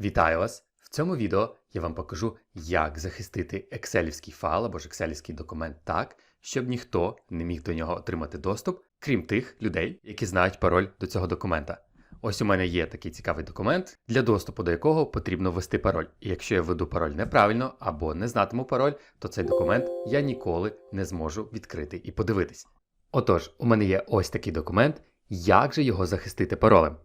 Вітаю вас! В цьому відео я вам покажу, як захистити екселівський файл або ж екселівський документ так, щоб ніхто не міг до нього отримати доступ, крім тих людей, які знають пароль до цього документа. Ось у мене є такий цікавий документ, для доступу до якого потрібно ввести пароль. І якщо я введу пароль неправильно або не знатиму пароль, то цей документ я ніколи не зможу відкрити і подивитись. Отож, у мене є ось такий документ, як же його захистити паролем.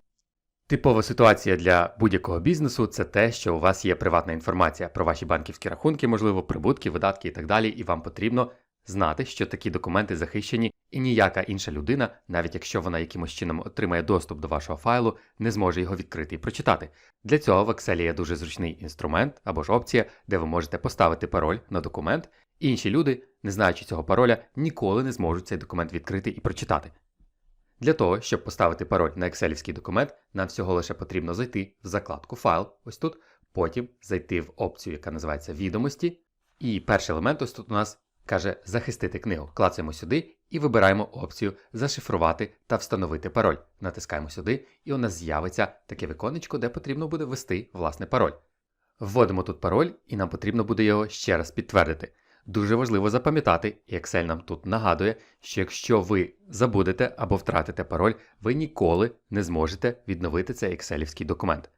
Типова ситуація для будь-якого бізнесу це те, що у вас є приватна інформація про ваші банківські рахунки, можливо, прибутки, видатки і так далі, і вам потрібно знати, що такі документи захищені, і ніяка інша людина, навіть якщо вона якимось чином отримає доступ до вашого файлу, не зможе його відкрити і прочитати. Для цього в Excel є дуже зручний інструмент або ж опція, де ви можете поставити пароль на документ, і інші люди, не знаючи цього пароля, ніколи не зможуть цей документ відкрити і прочитати. Для того, щоб поставити пароль на екселівський документ, нам всього лише потрібно зайти в закладку Файл, ось тут, потім зайти в опцію, яка називається Відомості. І перший елемент ось тут у нас каже Захистити книгу. Клацаємо сюди і вибираємо опцію Зашифрувати та встановити пароль. Натискаємо сюди, і у нас з'явиться таке віконечко, де потрібно буде ввести власне пароль. Вводимо тут пароль, і нам потрібно буде його ще раз підтвердити. Дуже важливо запам'ятати, і Excel нам тут нагадує, що якщо ви забудете або втратите пароль, ви ніколи не зможете відновити цей екселівський документ.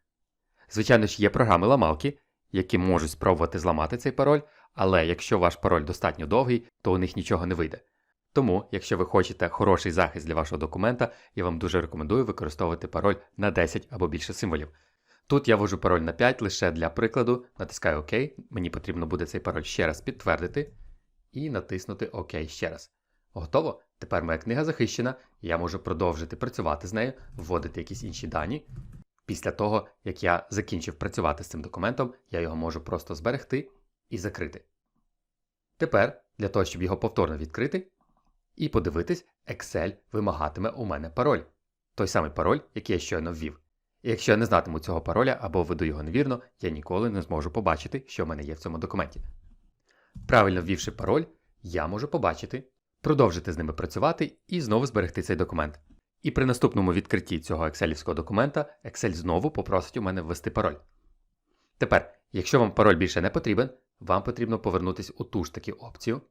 Звичайно ж, є програми ламалки, які можуть спробувати зламати цей пароль, але якщо ваш пароль достатньо довгий, то у них нічого не вийде. Тому, якщо ви хочете хороший захист для вашого документа, я вам дуже рекомендую використовувати пароль на 10 або більше символів. Тут я ввожу пароль на 5 лише для прикладу, натискаю ОК, мені потрібно буде цей пароль ще раз підтвердити і натиснути ОК ще раз. Готово? Тепер моя книга захищена, я можу продовжити працювати з нею, вводити якісь інші дані. Після того, як я закінчив працювати з цим документом, я його можу просто зберегти і закрити. Тепер, для того, щоб його повторно відкрити і подивитись, Excel вимагатиме у мене пароль. Той самий пароль, який я щойно ввів. Якщо я не знатиму цього пароля або введу його невірно, я ніколи не зможу побачити, що в мене є в цьому документі. Правильно ввівши пароль, я можу побачити, продовжити з ними працювати і знову зберегти цей документ. І при наступному відкритті цього екселівського документа Excel знову попросить у мене ввести пароль. Тепер, якщо вам пароль більше не потрібен, вам потрібно повернутися у ту ж таки опцію.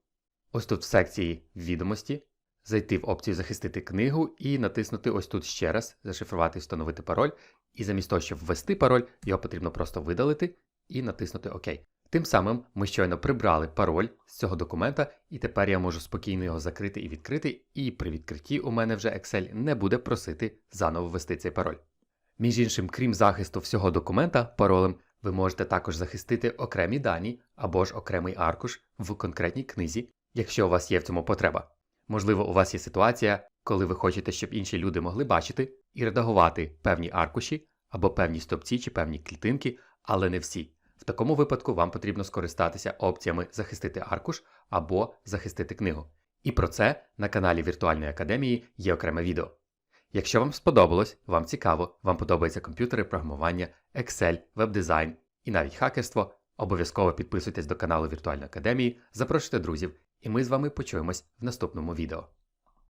Ось тут в секції відомості, зайти в опцію Захистити книгу і натиснути ось тут ще раз, зашифрувати і встановити пароль. І замість того, щоб ввести пароль, його потрібно просто видалити і натиснути ОК. Тим самим ми щойно прибрали пароль з цього документа, і тепер я можу спокійно його закрити і відкрити, і при відкритті у мене вже Excel не буде просити заново ввести цей пароль. Між іншим, крім захисту всього документа паролем, ви можете також захистити окремі дані або ж окремий аркуш в конкретній книзі, якщо у вас є в цьому потреба. Можливо, у вас є ситуація, коли ви хочете, щоб інші люди могли бачити і редагувати певні аркуші або певні стопці чи певні клітинки, але не всі. В такому випадку вам потрібно скористатися опціями захистити аркуш або захистити книгу. І про це на каналі Віртуальної академії є окреме відео. Якщо вам сподобалось, вам цікаво, вам подобаються комп'ютери, програмування, Excel, веб-дизайн і навіть хакерство, обов'язково підписуйтесь до каналу Віртуальної академії, запрошуйте друзів, і ми з вами почуємось в наступному відео.